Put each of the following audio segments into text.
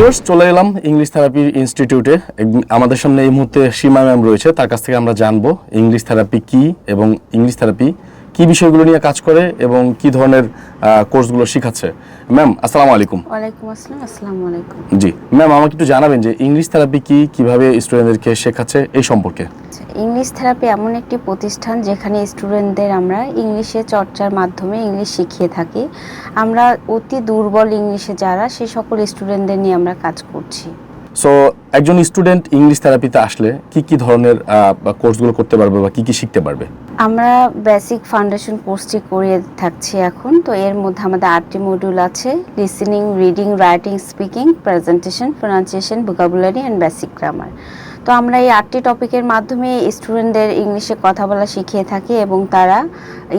Viewers চলে এলাম English therapy ইনস্টিটিউটে আমাদের সামনে এই মুহূর্তে সীমা ম্যাম রয়েছে। তার কাছ থেকে আমরা জানব ইংলিশ থেরাপি কি এবং ইংলিশ থেরাপি কি বিষয়গুলো নিয়ে কাজ করে এবং কি ধরনের কোর্সগুলো শেখাচ্ছে। ম্যাম আসসালামু আলাইকুম। ওয়ালাইকুম আসসালাম আসসালামু আলাইকুম। জি ম্যাম আমাকে একটু জানাবেন যে ইংলিশ থেরাপি কি কীভাবে স্টুডেন্টদেরকে শেখাচ্ছে এই সম্পর্কে। আচ্ছা, ইংলিশ থেরাপি এমন একটি প্রতিষ্ঠান যেখানে স্টুডেন্টদের আমরা ইংলিশে চর্চার মাধ্যমে ইংলিশ শিখিয়ে থাকি। আমরা অতি দুর্বল ইংলিশে যারা সে সকল স্টুডেন্টদের নিয়ে আমরা কাজ করছি। সো একজন স্টুডেন্ট ইংলিশ থেরাপিতে আসলে কি কি ধরনের কোর্সগুলো করতে পারবে বা কি কি শিখতে পারবে? আমরা বেসিক ফাউন্ডেশন কোর্সটি করিয়ে থাকছি এখন। তো এর মধ্যে আমাদের আটটি মডিউল আছে। Listening reading writing speaking presentation pronunciation vocabulary and basic grammar তো আমরা এই আটটি টপিকের মাধ্যমে স্টুডেন্টদের ইংলিশে কথা বলা শিখিয়ে থাকি এবং তারা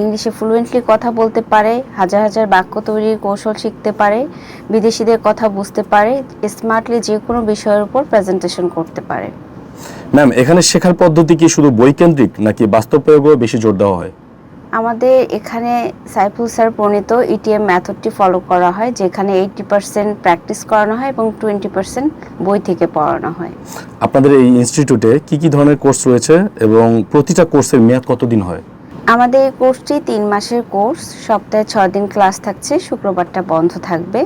ইংলিশে ফ্লুয়েন্টলি কথা বলতে পারে, হাজার হাজার বাক্য তৈরির কৌশল শিখতে পারে, বিদেশিদের কথা বুঝতে পারে স্মার্টলি যে কোনো বিষয়ের উপর প্রেজেন্টেশন করতে পারে। ম্যাম এখানে শেখার পদ্ধতি কি শুধু বৈকেন্দ্রিক নাকি বাস্তব প্রয়োগেও বেশি জোর দেওয়া হয়? আমাদের এখানে সাইফুল স্যার প্রণীত ইটিএম মেথডটি ফলো করা হয়, যেখানে এইটি পার্সেন্ট প্র্যাকটিস করানো হয় এবং টোয়েন্টি পার্সেন্ট বই থেকে পড়ানো হয়। আপনাদের এই ইনস্টিটিউটে কি কি ধরনের কোর্স রয়েছে এবং প্রতিটা কোর্সের মেয়াদ কতদিন হয়? আমাদের এই কোর্সটি তিন মাসের কোর্স। সপ্তাহে ছ দিন ক্লাস থাকছে, শুক্রবারটা বন্ধ থাকবে।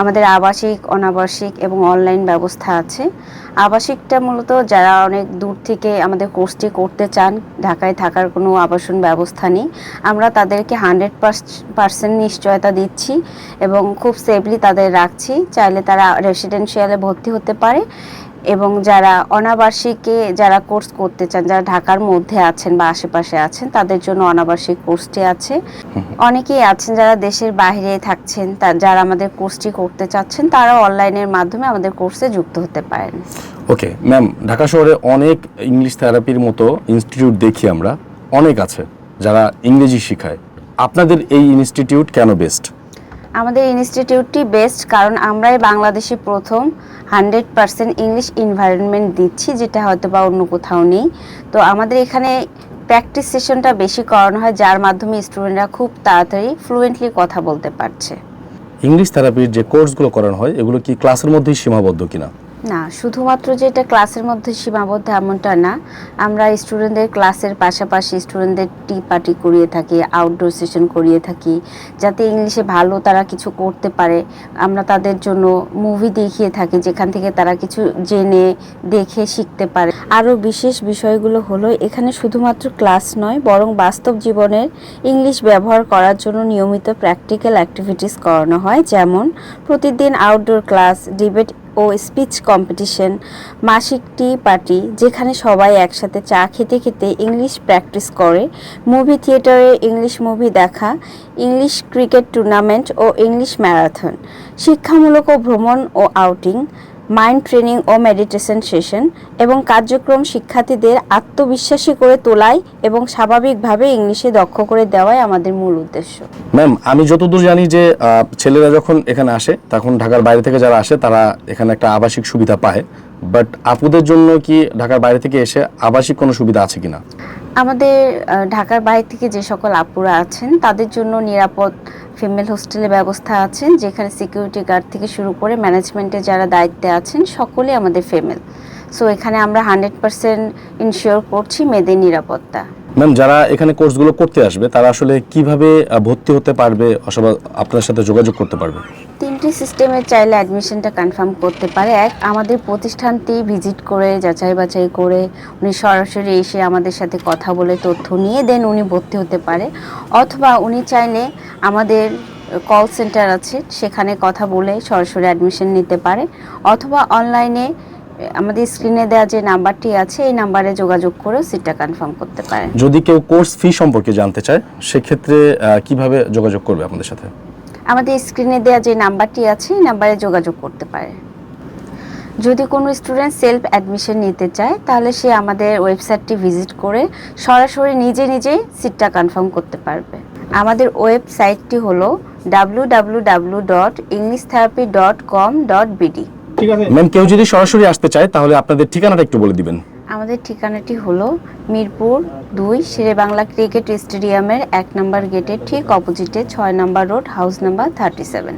আমাদের আবাসিক, অনাবাসিক এবং অনলাইন ব্যবস্থা আছে। আবাসিকটা মূলত যারা অনেক দূর থেকে আমাদের কোর্সটি করতে চান, ঢাকায় থাকার কোনো আবাসন ব্যবস্থা নেই, আমরা তাদেরকে হান্ড্রেড পার্সেন্ট নিশ্চয়তা দিচ্ছি এবং খুব সেফলি তাদের রাখছি। চাইলে তারা রেসিডেন্সিয়ালে ভর্তি হতে পারে এবং যারা অনাবাসিকে যারা কোর্স করতে চান যারা ঢাকার মধ্যে আছেন বা আশেপাশে আছেন তাদের জন্য অনাবাসিক কোর্সটি আছে। অনেকেই আছেন যারা দেশের বাইরে থাকছেন তা যারা আমাদের কোর্সটি করতে চাচ্ছেন তারা অনলাইনের মাধ্যমে আমাদের কোর্সে যুক্ত হতে পারেন। ওকে ম্যাম ঢাকা শহরে অনেক ইংলিশ থেরাপির মতো ইনস্টিটিউট দেখি আমরা। অনেক আছে যারা ইংরেজি শেখায়। আপনাদের এই ইনস্টিটিউট কেন বেস্ট? আমাদের ইনস্টিটিউটটি বেস্ট কারণ আমরাই বাংলাদেশে প্রথম হান্ড্রেড পারসেন্ট ইংলিশ এনভায়রনমেন্ট দিচ্ছি, যেটা হয়তো বা অন্য কোথাও নেই। তো আমাদের এখানে প্র্যাকটিস সেশনটা বেশি করানো হয়, যার মাধ্যমে স্টুডেন্টরা খুব তাড়াতাড়ি ফ্লুয়েন্টলি কথা বলতে পারছে। ইংলিশ থেরাপির যে কোর্সগুলো করানো হয়, এগুলো কি ক্লাসের মধ্যেই সীমাবদ্ধ কিনা? না, শুধুমাত্র যে এটা ক্লাসের মধ্যে সীমাবদ্ধ এমনটা না, আমরা স্টুডেন্টদের ক্লাসের পাশাপাশি স্টুডেন্টদের টি পার্টি করিয়ে থাকি আউটডোর সেশন করিয়ে থাকি, যাতে ইংলিশে ভালো তারা কিছু করতে পারে। আমরা তাদের জন্য মুভি দেখিয়ে থাকি, যেখান থেকে তারা কিছু জেনে, দেখে, শিখতে পারে। আরও বিশেষ বিষয়গুলো হলো, এখানে শুধুমাত্র ক্লাস নয়, বরং বাস্তব জীবনের ইংলিশ ব্যবহার করার জন্য নিয়মিত প্র্যাকটিক্যাল অ্যাক্টিভিটিস করানো হয়, যেমন প্রতিদিন আউটডোর ক্লাস ডিবেট ও স্পিচ কম্পিটিশন মাসিক টি পার্টি যেখানে সবাই একসাথে চা খেতে খেতে ইংলিশ প্র্যাকটিস করে মুভি থিয়েটারে ইংলিশ মুভি দেখা ইংলিশ ক্রিকেট টুর্নামেন্ট ও ইংলিশ ম্যারাথন শিক্ষামূলক ও ভ্রমণ ও আউটিং মাইন্ড ট্রেনিং ও মেডিটেশন সেশন এবং কার্যক্রম শিক্ষার্থীদের আত্মবিশ্বাসী করে তোলাই এবং স্বাভাবিকভাবে ইংলিশে দক্ষ করে দেওয়াই আমাদের মূল উদ্দেশ্য। ম্যাম, আমি যতদূর জানি যে ছেলেরা যখন এখানে আসে, তখন ঢাকার বাইরে থেকে যারা আসে, তারা এখানে একটা আবাসিক সুবিধা পায়। বাট, আপুদের জন্য কি ঢাকার বাইরে থেকে এসে আবাসিক কোনো সুবিধা আছে কিনা? আমাদের ঢাকার বাইরে থেকে যে সকল আপুরা আছেন, তাদের জন্য নিরাপদ ফিমেল হোস্টেলের ব্যবস্থা আছে, যেখানে সিকিউরিটি গার্ড থেকে শুরু করে ম্যানেজমেন্টে যারা দায়িত্বে আছেন সকলে আমাদের ফিমেল সো এখানে আমরা হান্ড্রেড পার্সেন্ট ইনশিওর করছি মেয়েদের নিরাপত্তা। ম্যাম যারা এখানে কোর্সগুলো করতে আসবে, তারা আসলে কীভাবে ভর্তি হতে পারবে, অথবা আপনার সাথে যোগাযোগ করতে পারবে? তিনটি সিস্টেমে চাইলে অ্যাডমিশনটা কনফার্ম করতে পারে। এক, আমাদের প্রতিষ্ঠানটি ভিজিট করে, যাচাই বাছাই করে উনি সরাসরি এসে আমাদের সাথে কথা বলে তথ্য নিয়ে দেন উনি ভর্তি হতে পারে। অথবা উনি চাইলে আমাদের কল সেন্টার আছে, সেখানে কথা বলে সরাসরি অ্যাডমিশন নিতে পারে। অথবা অনলাইনে আমাদের স্ক্রিনে দেওয়া যে নাম্বারটি আছে, এই নাম্বারে যোগাযোগ করেও সিটটা কনফার্ম করতে পারে। যদি কেউ কোর্স ফি সম্পর্কে জানতে চায়, সেক্ষেত্রে কীভাবে যোগাযোগ করবে আপনাদের সাথে? আমাদের স্ক্রিনে দেওয়া যে নাম্বারটি আছে এই নাম্বারে যোগাযোগ করতে পারে। যদি কোনো স্টুডেন্ট সেলফ অ্যাডমিশন নিতে চায় তাহলে সে আমাদের ওয়েবসাইটটি ভিজিট করে সরাসরি নিজে নিজে সিটটা কনফার্ম করতে পারবে। আমাদের ওয়েবসাইটটি হলো W W W dot English therapy dot com dot BD ma'am কেউ যদি সরাসরি আসতে চায় তাহলে আপনাদের ঠিকানাটা একটু বলে দিবেন। আমাদের ঠিকানাটি হলো মিরপুর দুই শেরে বাংলা ক্রিকেট স্টেডিয়ামের এক নম্বর গেটের ঠিক অপোজিটে ছয় নম্বর road, house number thirty seven